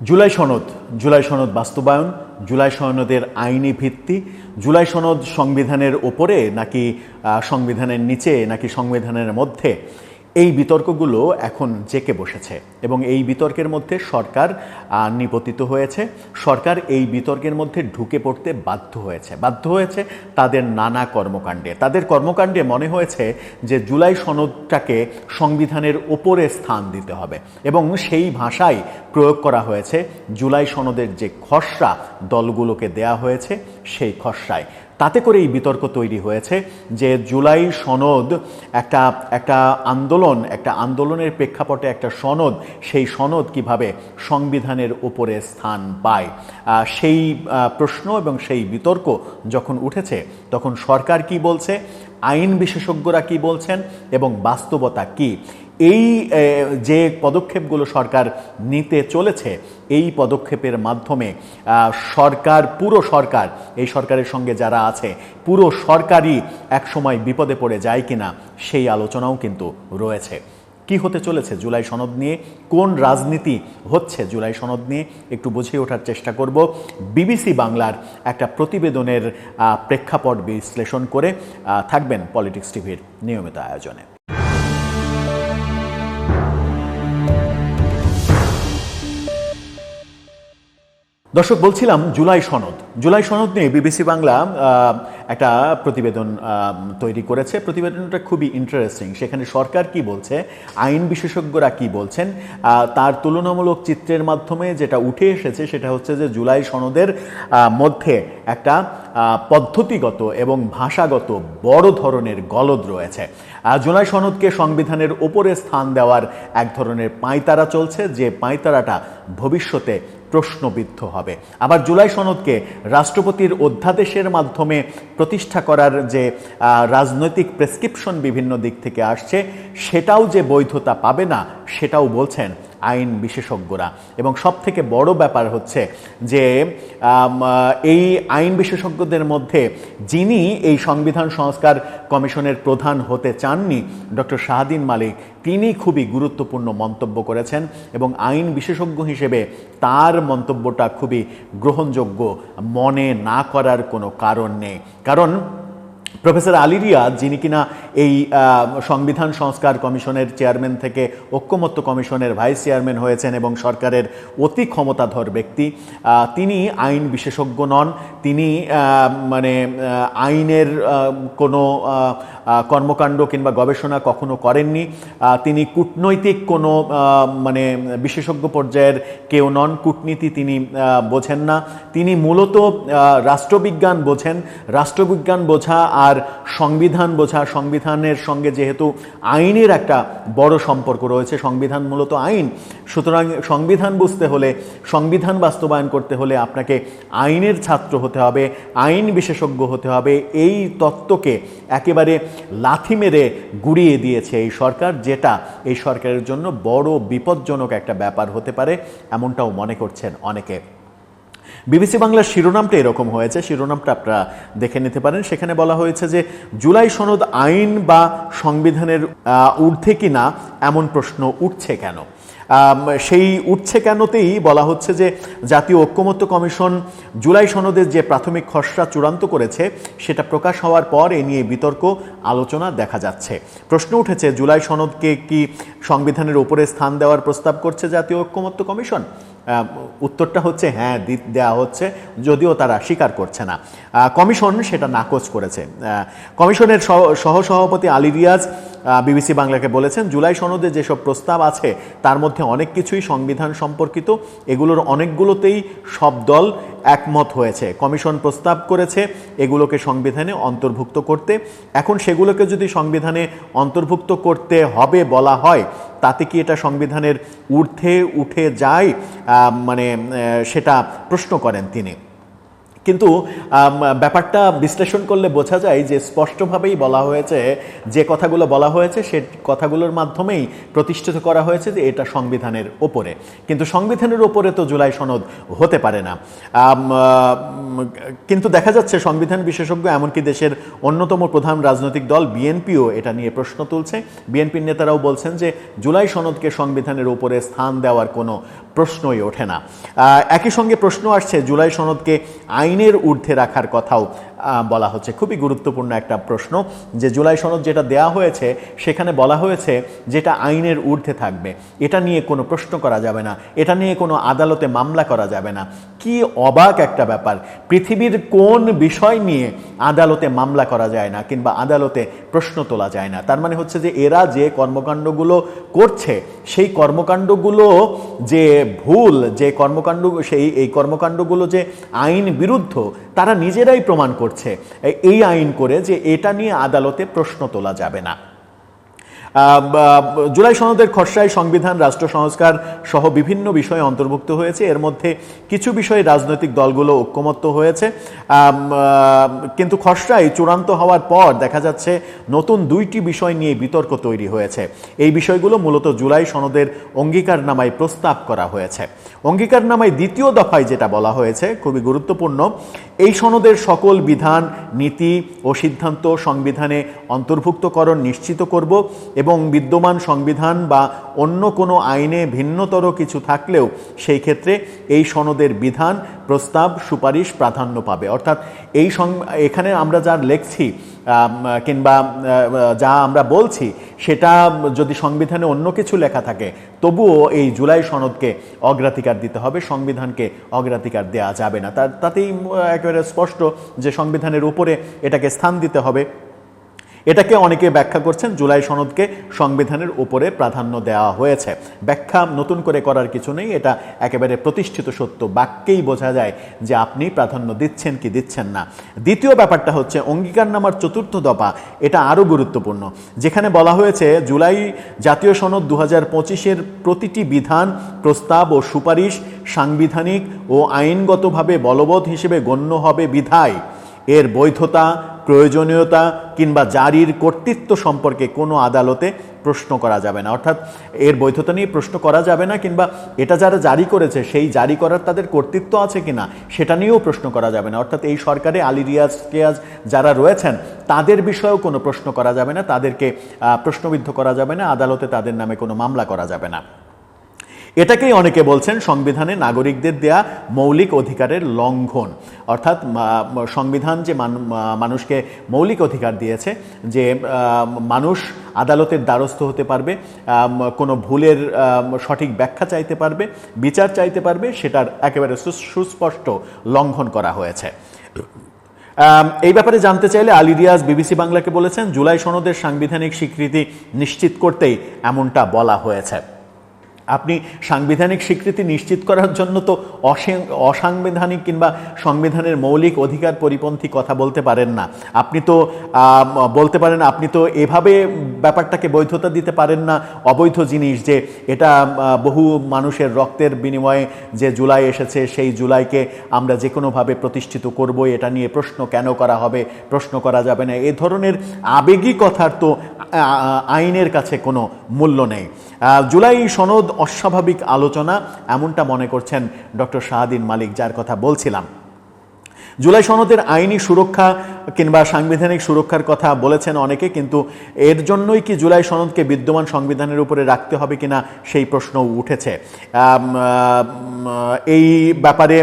জুলাই সনদ জুলাই সনদ বাস্তবায়ন, জুলাই সনদের আইনি ভিত্তি, জুলাই সনদ সংবিধানের ওপরে নাকি সংবিধানের নিচে নাকি সংবিধানের মধ্যে এই বিতর্কগুলো এখন জেকে বসেছে এবং এই বিতর্কের মধ্যে সরকার নিপতিত হয়েছে। সরকার এই বিতর্কের মধ্যে ঢুকে পড়তে বাধ্য হয়েছে। বাধ্য হয়েছে তাদের নানা কর্মকাণ্ডে। তাদের কর্মকাণ্ডে মনে হয়েছে যে জুলাই সনদটাকে সংবিধানের ওপরে স্থান দিতে হবে এবং সেই ভাষাই প্রয়োগ করা হয়েছে। জুলাই সনদের যে খসড়া দলগুলোকে দেয়া হয়েছে সেই খসড়ায়। তাতে করে এই বিতর্ক তৈরি হয়েছে যে জুলাই সনদ একটা একটা আন্দোলন, একটা আন্দোলনের প্রেক্ষাপটে একটা সনদ, সেই সনদ কীভাবে সংবিধানের উপরে স্থান পায়। সেই প্রশ্ন এবং সেই বিতর্ক যখন উঠেছে, তখন সরকার কি বলছে? আইন বিশেষজ্ঞরা কি বলছেন এবং বাস্তবতা কি? এই যে পদক্ষেপগুলো সরকার নিতে চলেছে, এই পদক্ষেপের মাধ্যমে সরকার, পুরো সরকার, এই সরকারের সঙ্গে যারা আছে, পুরো সরকারই একসময় বিপদে পড়ে যায় কিনা সেই আলোচনাও কিন্তু রয়েছে। কি হতে চলেছে জুলাই সনদ নিয়ে, কোন রাজনীতি হচ্ছে জুলাই সনদ নিয়ে, একটু বুঝিয়ে ওঠার চেষ্টা করব। বিবিসি বাংলার একটা প্রতিবেদনের প্রেক্ষাপট বিশ্লেষণ করে থাকবেন পলিটিক্স টিভির নিয়মিত আয়োজনে। দর্শক, বলছিলাম জুলাই সনদ। জুলাই সনদ নিয়ে বিবিসি বাংলা একটা প্রতিবেদন তৈরি করেছে। প্রতিবেদনটা খুবই ইন্টারেস্টিং সেখানে সরকার কি বলছে, আইন বিশেষজ্ঞরা কি বলছেন তার তুলনামূলক চিত্রের মাধ্যমে যেটা উঠে এসেছে সেটা হচ্ছে যে জুলাই সনদের মধ্যে একটা পদ্ধতিগত এবং ভাষাগত বড় ধরনের গলদ রয়েছে। জুলাই সনদকে সংবিধানের ওপরে স্থান দেওয়ার এক ধরনের পাঁয়তারা চলছে। যে পাঁয়তারাটা ভবিষ্যতে প্রশ্নবিদ্ধ হবে। আবার জুলাই সনদকে রাষ্ট্রপতির অধ্যাদেশের মাধ্যমে প্রতিষ্ঠা করার যে রাজনৈতিক প্রেসক্রিপশন বিভিন্ন দিক থেকে আসছে, সেটাও যে বৈধতা পাবে না, সেটাও বলছেন আইন বিশেষজ্ঞরা। এবং সব থেকে বড় ব্যাপার হচ্ছে যে এই আইন বিশেষজ্ঞদের মধ্যে যিনি এই সংবিধান সংস্কার কমিশনের প্রধান হতে চাননি, ডক্টর শাহাদিন মালিক, তিনি খুবই গুরুত্বপূর্ণ মন্তব্য করেছেন এবং আইন বিশেষজ্ঞ হিসেবে তার মন্তব্যটা খুবই গ্রহণযোগ্য, মনে না করার কোনো কারণ নেই। কারণ প্রফেসর আলী রিয়াদ যিনি কিনা এই সংবিধান সংস্কার কমিশনের চেয়ারম্যান থেকে ঐক্যমত্য কমিশনের ভাইস চেয়ারম্যান হয়েছেন এবং সরকারের অতি ক্ষমতাধর ব্যক্তি। তিনি আইন বিশেষজ্ঞ নন, তিনি মানে আইনের কোনো কর্মকাণ্ড কিংবা গবেষণা কখনো করেননি। তিনি কূটনৈতিক কোনো মানে বিশেষজ্ঞ পর্যায়ের কেউ নন, কূটনীতি তিনি বোঝেন না। তিনি মূলত রাষ্ট্রবিজ্ঞান বোঝেন। রাষ্ট্রবিজ্ঞান বোঝা আর সংবিধান বোঝা সংবিধানের সঙ্গে যেহেতু আইনের একটা বড় সম্পর্ক রয়েছে, সংবিধান মূলত আইন, সুতরাং সংবিধান বুঝতে হলে, সংবিধান বাস্তবায়ন করতে হলে আপনাকে আইনের ছাত্র হতে হবে, আইন বিশেষজ্ঞ হতে হবে। এই তত্ত্বকে একেবারে লাথি মেরে গুড়িয়ে দিয়েছে এই সরকার, যেটা এই সরকারের জন্য বড় বিপজ্জনক একটা ব্যাপার হতে পারে, এমনটাও মনে করছেন অনেকে। বিবিসি বাংলার শিরোনামটা এরকম হয়েছে, শিরোনামটা আপনারা দেখে নিতে পারেন। সেখানে বলা হয়েছে যে, জুলাই সনদ আইন বা সংবিধানের ঊর্ধ্বে কিনা এমন প্রশ্ন উঠছে কেন? সেই উঠছে কেনতেই বলা হচ্ছে যে, জাতীয় ঐক্যমত্য কমিশন জুলাই সনদের যে প্রাথমিক খসড়া চূড়ান্ত করেছে, সেটা প্রকাশ হওয়ার পর এ নিয়ে বিতর্ক, আলোচনা দেখা যাচ্ছে। প্রশ্ন উঠেছে, জুলাই সনদকে কি সংবিধানের উপরে স্থান দেওয়ার প্রস্তাব করছে জাতীয় ঐক্যমত্য কমিশন? উত্তরটা হচ্ছে হ্যাঁ দেওয়া হচ্ছে, যদিও তারা স্বীকার করছে না। কমিশন সেটা নাকচ করেছে। কমিশনের সহ- সহসভাপতি আলী রিয়াজ বিবিসি বাংলাকে বলেছেন, জুলাই সনদে যেসব প্রস্তাব আছে, তার মধ্যে অনেক কিছুই সংবিধান সম্পর্কিত। এগুলোর অনেকগুলোতেই সব দল একমত হয়েছে। কমিশন প্রস্তাব করেছে এগুলোকে সংবিধানে অন্তর্ভুক্ত করতে। এখন সেগুলোকে যদি সংবিধানে অন্তর্ভুক্ত করতে হবে বলা হয়, তাতে কি এটা সংবিধানের ঊর্ধ্বে উঠে যায়? মানে সেটা প্রশ্ন করেন তিনি। কিন্তু ব্যাপারটা বিশ্লেষণ করলে বোঝা যায় যে স্পষ্টভাবেই বলা হয়েছে, যে কথাগুলো বলা হয়েছে, সে কথাগুলোর মাধ্যমেই প্রতিষ্ঠিত করা হয়েছে যে এটা সংবিধানের ওপরে। কিন্তু সংবিধানের ওপরে তো জুলাই সনদ হতে পারে না। কিন্তু দেখা যাচ্ছে সংবিধান বিশেষজ্ঞ এমনকি দেশের অন্যতম প্রধান রাজনৈতিক দল বিএনপিও এটা নিয়ে প্রশ্ন তুলছে। বিএনপির নেতারাও বলছেন যে জুলাই সনদকে সংবিধানের ওপরে স্থান দেওয়ার কোনো প্রশ্নই ওঠে না। একই সঙ্গে প্রশ্ন আসছে জুলাই সনদকে আইনের ঊর্ধ্বে রাখার কথাও। বলা হচ্ছে। খুবই গুরুত্বপূর্ণ একটা প্রশ্ন যে জুলাই সনদ যেটা দেয়া হয়েছে, সেখানে বলা হয়েছে যেটা আইনের ঊর্ধ্বে থাকবে। এটা নিয়ে কোনো প্রশ্ন করা যাবে না। এটা নিয়ে কোনো আদালতে মামলা করা যাবে না। কি অবাক একটা ব্যাপার। পৃথিবীর কোন বিষয় নিয়ে আদালতে মামলা করা যায় না কিংবা আদালতে প্রশ্ন তোলা যায় না। তার মানে হচ্ছে যে এরা যে কর্মকাণ্ডগুলো করছে, সেই কর্মকাণ্ডগুলো যে ভুল, যে কর্মকাণ্ড, সেই এই কর্মকাণ্ডগুলো যে আইন বিরুদ্ধ, তারা নিজেরাই প্রমাণ করছে। এই আইন করে যে এটা নিয়ে আদালতে প্রশ্ন তোলা যাবে না। জুলাই সনদের খসড়ায় সংবিধান, রাষ্ট্র সংস্কার সহ বিভিন্ন বিষয় অন্তর্ভুক্ত হয়েছে। এর মধ্যে কিছু বিষয়ে রাজনৈতিক দলগুলো ঐক্যমত্য হয়েছে। কিন্তু খসড়ায় চূড়ান্ত হওয়ার পর দেখা যাচ্ছে নতুন দুইটি বিষয় নিয়ে বিতর্ক তৈরি হয়েছে। এই বিষয়গুলো মূলত জুলাই সনদের অঙ্গীকারনামায় প্রস্তাব করা হয়েছে। অঙ্গীকারনামায় দ্বিতীয় দফায় যেটা বলা হয়েছে, খুবই গুরুত্বপূর্ণ, এই সনদের সকল বিধান, নীতি ও সিদ্ধান্ত সংবিধানে অন্তর্ভুক্তকরণ নিশ্চিত করব এবং বিদ্যমান সংবিধান বা অন্য কোনো আইনে ভিন্নতর কিছু থাকলেও সেই ক্ষেত্রে এই সনদের বিধান, প্রস্তাব, সুপারিশ প্রাধান্য পাবে। অর্থাৎ এই এখানে আমরা যা লেখছি কিংবা যা আমরা বলছি, সেটা যদি সংবিধানে অন্য কিছু লেখা থাকে, তবুও এই জুলাই সনদকে অগ্রাধিকার দিতে হবে, সংবিধানকে অগ্রাধিকার দেওয়া যাবে না। তার, তাতেই একেবারে স্পষ্ট যে সংবিধানের উপরে এটাকে স্থান দিতে হবে। এটাকে অনেকে ব্যাখ্যা করছেন জুলাই সনদকে সংবিধানের উপরে প্রাধান্য দেওয়া হয়েছে। ব্যাখ্যা নতুন করে করার কিছু নেই, এটা একেবারে প্রতিষ্ঠিত সত্য। বাক্যেই বোঝা যায় যে আপনি প্রাধান্য দিচ্ছেন কি দিচ্ছেন না। দ্বিতীয় ব্যাপারটা হচ্ছে অঙ্গীকারনামার চতুর্থ দফা, এটা আরও গুরুত্বপূর্ণ। যেখানে বলা হয়েছে, জুলাই জাতীয় সনদ দু হাজার পঁচিশের প্রতিটি বিধান, প্রস্তাব ও সুপারিশ সাংবিধানিক ও আইনগতভাবে বলবৎ হিসেবে গণ্য হবে বিধায়। এর বৈধতা, প্রয়োজনীয়তা কিংবা জারির কর্তৃত্ব সম্পর্কে কোনো আদালতে প্রশ্ন করা যাবে না। অর্থাৎ এর বৈধতা নিয়ে প্রশ্ন করা যাবে না কিংবা এটা যারা জারি করেছে, সেই জারি করার তাদের কর্তৃত্ব আছে কিনা, সেটা নিয়েও প্রশ্ন করা যাবে না। অর্থাৎ এই সরকারে আলী রিয়াজ কেয়াজ যারা রয়েছেন, তাদের বিষয়েও কোনো প্রশ্ন করা যাবে না, তাদেরকে প্রশ্নবিদ্ধ করা যাবে না, আদালতে তাদের নামে কোনো মামলা করা যাবে না। এটাকেই অনেকে বলছেন সংবিধানে নাগরিকদের দেয়া মৌলিক অধিকারের লঙ্ঘন। অর্থাৎ সংবিধান যে মানুষকে মৌলিক অধিকার দিয়েছে, যে মানুষ আদালতের দ্বারস্থ হতে পারবে কোনো ভুলের সঠিক ব্যাখ্যা চাইতে পারবে, বিচার চাইতে পারবে, সেটার একেবারে সুস্পষ্ট লঙ্ঘন করা হয়েছে। এই ব্যাপারে জানতে চাইলে আলী রিয়াজ বিবিসি বাংলাকে বলেছেন, জুলাই সনদের সাংবিধানিক স্বীকৃতি নিশ্চিত করতেই এমনটা বলা হয়েছে। আপনি সাংবিধানিক স্বীকৃতি নিশ্চিত করার জন্য তো অসে- অসাংবিধানিক কিংবা সংবিধানের মৌলিক অধিকার পরিপন্থী কথা বলতে পারেন না। আপনি তো বলতে পারেন আপনি তো এভাবে ব্যাপারটাকে বৈধতা দিতে পারেন না, অবৈধ জিনিস যে এটা বহু মানুষের রক্তের বিনিময়ে যে জুলাই এসেছে সেই জুলাইকে আমরা যে কোনোভাবে প্রতিষ্ঠিত করব, এটা নিয়ে প্রশ্ন কেন করা হবে, প্রশ্ন করা যাবে না। এ ধরনের আবেগী কথার তো আইনের কাছে কোনো মূল্য নেই। জুলাই সনদ অস্বাভাবিক আলোচনা, এমনটা মনে করছেন ডক্টর শাহাদিন মালিক, যার কথা বলছিলাম। জুলাই সনদের আইনি সুরক্ষা কিংবা সাংবিধানিক সুরক্ষার কথা বলেছেন অনেকে, কিন্তু এর জন্যই কি জুলাই সনদকে বিদ্যমান সংবিধানের উপরে রাখতে হবে কিনা সেই প্রশ্ন উঠেছে। এই ব্যাপারে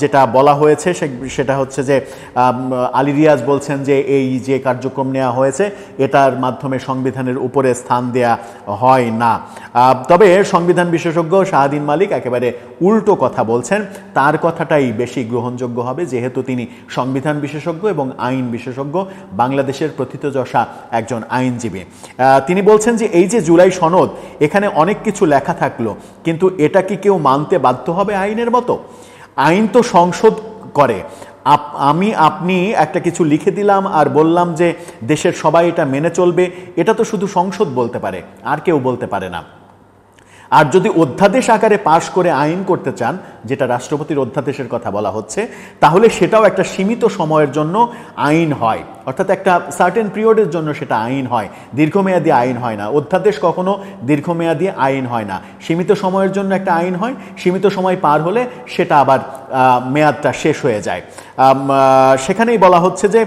যেটা বলা হয়েছে সেটা হচ্ছে যে আলী রিয়াজ বলছেন যে এই যে কার্যক্রম নেওয়া হয়েছে, এটার মাধ্যমে সংবিধানের উপরে স্থান দেয়া হয় না। তবে সংবিধান বিশেষজ্ঞ শাহাদিন মালিক একেবারে উল্টো কথা বলছেন। তার কথাটাই বেশি গ্রহণযোগ্য হবে, যেহেতু তিনি সংবিধান বিশেষজ্ঞ এবং আইন বিশেষজ্ঞ, বাংলাদেশের প্রথিতযশা একজন আইনজীবী। তিনি বলছেন যে এই যে জুলাই সনদ, এখানে অনেক কিছু লেখা থাকল, কিন্তু এটা কি কেউ মানতে বাধ্য হবে আইনের মতো? আইন তো সংসদ করে। আমি, আপনি একটা কিছু লিখে দিলাম আর বললাম যে দেশের সবাই এটা মেনে চলবে, এটা তো শুধু সংসদ বলতে পারে, আর কেউ বলতে পারে না। আর যদি অধ্যাদেশ আকারে পাশ করে আইন করতে চান, যেটা রাষ্ট্রপতির অধ্যাদেশের কথা বলা হচ্ছে, তাহলে সেটাও একটা সীমিত সময়ের জন্য আইন হয়। অর্থাৎ একটা সার্টেন পিরিয়ডের জন্য সেটা আইন হয়, দীর্ঘমেয়াদী আইন হয় না। অধ্যাদেশ কখনো দীর্ঘমেয়াদী আইন হয় না। সীমিত সময়ের জন্য একটা আইন হয়, সীমিত সময় পার হলে সেটা আবার মেয়াদটা শেষ হয়ে যায়। সেখানেই বলা হচ্ছে যে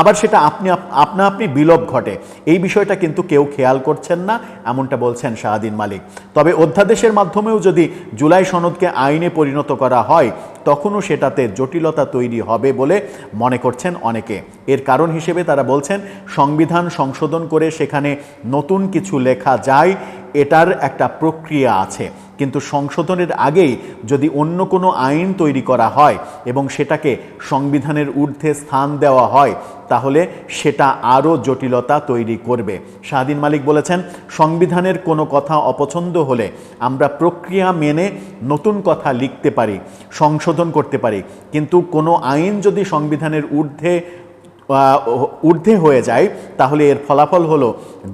আবার সেটা আপনি, আপনা আপনি বিলোপ ঘটে। এই বিষয়টা কিন্তু কেউ খেয়াল করছেন না, এমনটা বলছেন শাহাদিন মালিক। তবে অধ্যাদেশের মাধ্যমেও যদি জুলাই সনদকে আইনে পরিণত করা হয় তখনও সেটাতে জটিলতা তৈরি হবে বলে মনে করছেন অনেকে। এর কারণ হিসেবে তারা বলছেন, সংবিধান সংশোধন করে সেখানে নতুন কিছু লেখা যায়, এটার একটা প্রক্রিয়া আছে। কিন্তু সংশোধনের আগেই যদি অন্য কোনো আইন তৈরি করা হয় এবং সেটাকে সংবিধানের ঊর্ধ্বে স্থান দেওয়া হয়, তাহলে সেটা আরও জটিলতা তৈরি করবে। শাহদিন মালিক বলেছেন, সংবিধানের কোনো কথা অপছন্দ হলে আমরা প্রক্রিয়া মেনে নতুন কথা লিখতে পারি, সংশোধন করতে পারি। কিন্তু কোনো আইন যদি সংবিধানের ঊর্ধ্বে ঊর্ধ্বে হয়ে যায়, তাহলে এর ফলাফল হলো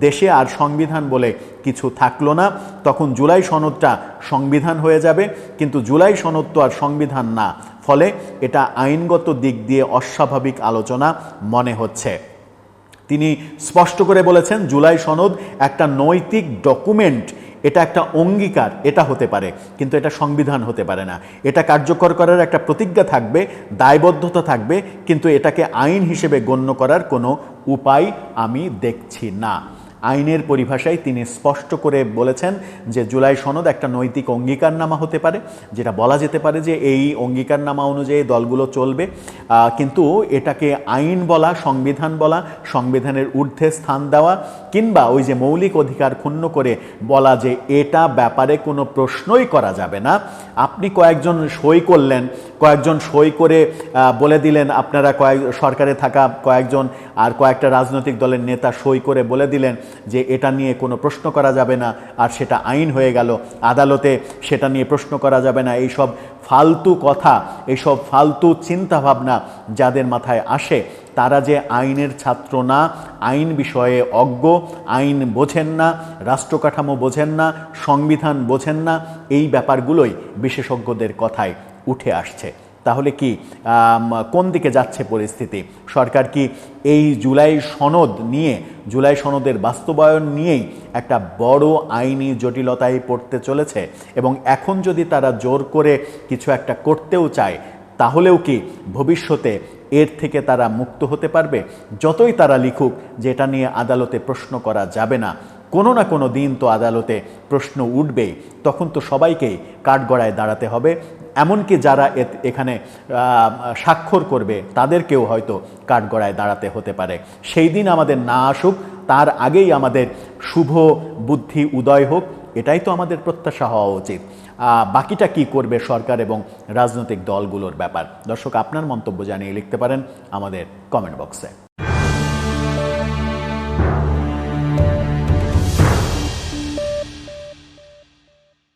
দেশে আর সংবিধান বলে কিছু থাকল না। তখন জুলাই সনদটা সংবিধান হয়ে যাবে, কিন্তু জুলাই সনদ তো আর সংবিধান না। ফলে এটা আইনগত দিক দিয়ে অস্বাভাবিক আলোচনা মনে হচ্ছে। তিনি স্পষ্ট করে বলেছেন, জুলাই সনদ একটা নৈতিক ডকুমেন্ট এটা একটা অঙ্গীকার, এটা হতে পারে, কিন্তু এটা সংবিধান হতে পারে না। এটা কার্যকর করার একটা প্রতিজ্ঞা থাকবে, দায়বদ্ধতা থাকবে, কিন্তু এটাকে আইন হিসেবে গণ্য করার কোনো উপায় আমি দেখছি না। আইনের পরিভাষায় তিনি স্পষ্ট করে বলেছেন যে জুলাই সনদ একটা নৈতিক অঙ্গীকারনামা হতে পারে, যেটা বলা যেতে পারে যে এই অঙ্গীকারনামা অনুযায়ী দলগুলো চলবে। কিন্তু এটাকে আইন বলা, সংবিধান বলা, সংবিধানের ঊর্ধ্বে স্থান দেওয়া, কিংবা ওই যে মৌলিক অধিকার ক্ষুণ্ণ করে বলা যে এটা ব্যাপারে কোনো প্রশ্নই করা যাবে না। আপনি কয়েকজন সই করলেন, কয়েকজন সই করে বলে দিলেন, আপনারা কয়েক, সরকারে থাকা কয়েকজন আর কয়েকটা রাজনৈতিক দলের নেতা সই করে বলে দিলেন যে এটা নিয়ে কোনো প্রশ্ন করা যাবে না, আর সেটা আইন হয়ে গেল। আদালতে সেটা নিয়ে প্রশ্ন করা যাবে না। এইসব ফালতু কথা, এইসব ফালতু চিন্তাভাবনা যাদের মাথায় আসে, তারা যে আইনের ছাত্র না, আইন বিষয়ে অজ্ঞ, আইন বোঝেন না, রাষ্ট্রকাঠামো বোঝেন না, সংবিধান বোঝেন না, এই ব্যাপারগুলোই বিশেষজ্ঞদের কথায় উঠে আসছে। তাহলে কি কোন দিকে যাচ্ছে পরিস্থিতি? সরকার কি এই জুলাই সনদ নিয়ে, জুলাই সনদের বাস্তবায়ন নিয়েই একটা বড় আইনি জটিলতায় পড়তে চলেছে? এবং এখন যদি তারা জোর করে কিছু একটা করতেও চায়, তাহলেও কি ভবিষ্যতে এর থেকে তারা মুক্ত হতে পারবে? যতই তারা লিখুক যে এটা নিয়ে আদালতে প্রশ্ন করা যাবে না, কোনো না কোনো দিন তো আদালতে প্রশ্ন উঠবেই। তখন তো সবাইকেই কাঠগড়ায় দাঁড়াতে হবে। এমনকি যারা এখানে স্বাক্ষর করবে, তাদেরকেও হয়তো কাঠগড়ায় দাঁড়াতে হতে পারে। সেই দিন আমাদের না আসুক, তার আগেই আমাদের শুভ বুদ্ধি উদয় হোক, এটাই তো আমাদের প্রত্যাশা হওয়া উচিত। বাকিটা কি করবে সরকার এবং রাজনৈতিক দলগুলোর ব্যাপার? দর্শক, আপনার মন্তব্য জানিয়ে লিখতে পারেন আমাদের কমেন্ট বক্সে